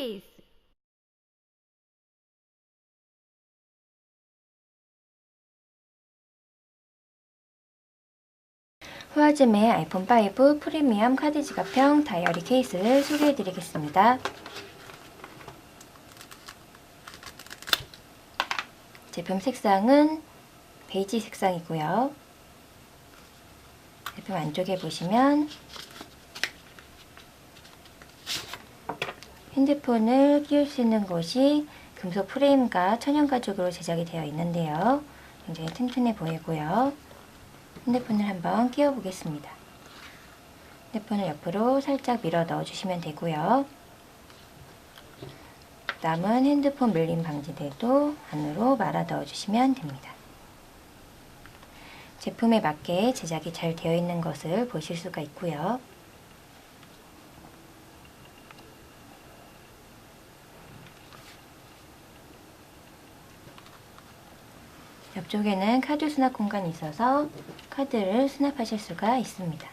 케이스 후아즘의 아이폰 5 프리미엄 카드 지갑형 다이어리 케이스를 소개해 드리겠습니다. 제품 색상은 베이지 색상이고요. 제품 안쪽에 보시면 핸드폰을 끼울 수 있는 곳이 금속 프레임과 천연 가죽으로 제작이 되어 있는데요. 굉장히 튼튼해 보이고요. 핸드폰을 한번 끼워 보겠습니다. 핸드폰을 옆으로 살짝 밀어 넣어 주시면 되고요. 남은 핸드폰 밀림 방지대도 안으로 말아 넣어 주시면 됩니다. 제품에 맞게 제작이 잘 되어 있는 것을 보실 수가 있고요. 옆쪽에는 카드 수납 공간이 있어서 카드를 수납하실 수가 있습니다.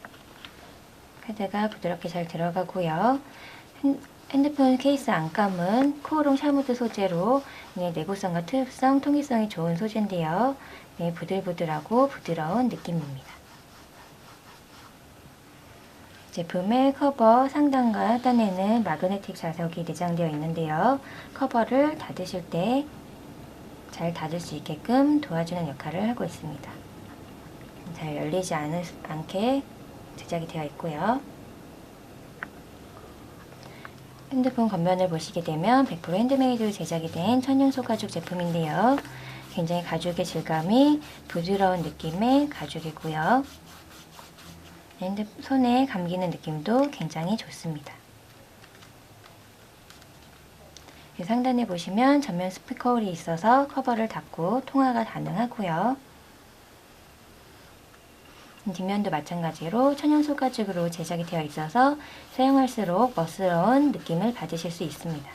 카드가 부드럽게 잘 들어가고요. 핸- 핸드폰 케이스 안감은 코오롱 샤무드 소재로 네, 내구성과 특성, 통기성이 좋은 소재인데요. 네, 부들부들하고 부드러운 느낌입니다. 제품의 커버 상단과 하단에는 마그네틱 자석이 내장되어 있는데요. 커버를 닫으실 때 잘 닫을 수 있게끔 도와주는 역할을 하고 있습니다. 잘 열리지 않을, 않게 제작이 되어 있고요. 핸드폰 겉면을 보시게 되면 100% 핸드메이드 제작이 된 천연 소 가죽 제품인데요. 굉장히 가죽의 질감이 부드러운 느낌의 가죽이고요. 핸드 손에 감기는 느낌도 굉장히 좋습니다. 이 상단에 보시면 전면 스피커 홀이 있어서 커버를 닫고 통화가 가능하고요. 뒷면도 마찬가지로 천연 소가죽으로 제작이 되어 있어서 사용할수록 멋스러운 느낌을 받으실 수 있습니다.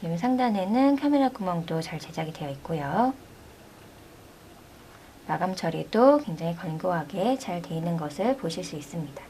그리고 상단에는 카메라 구멍도 잘 제작이 되어 있고요. 마감 처리도 굉장히 견고하게 잘 되어 있는 것을 보실 수 있습니다.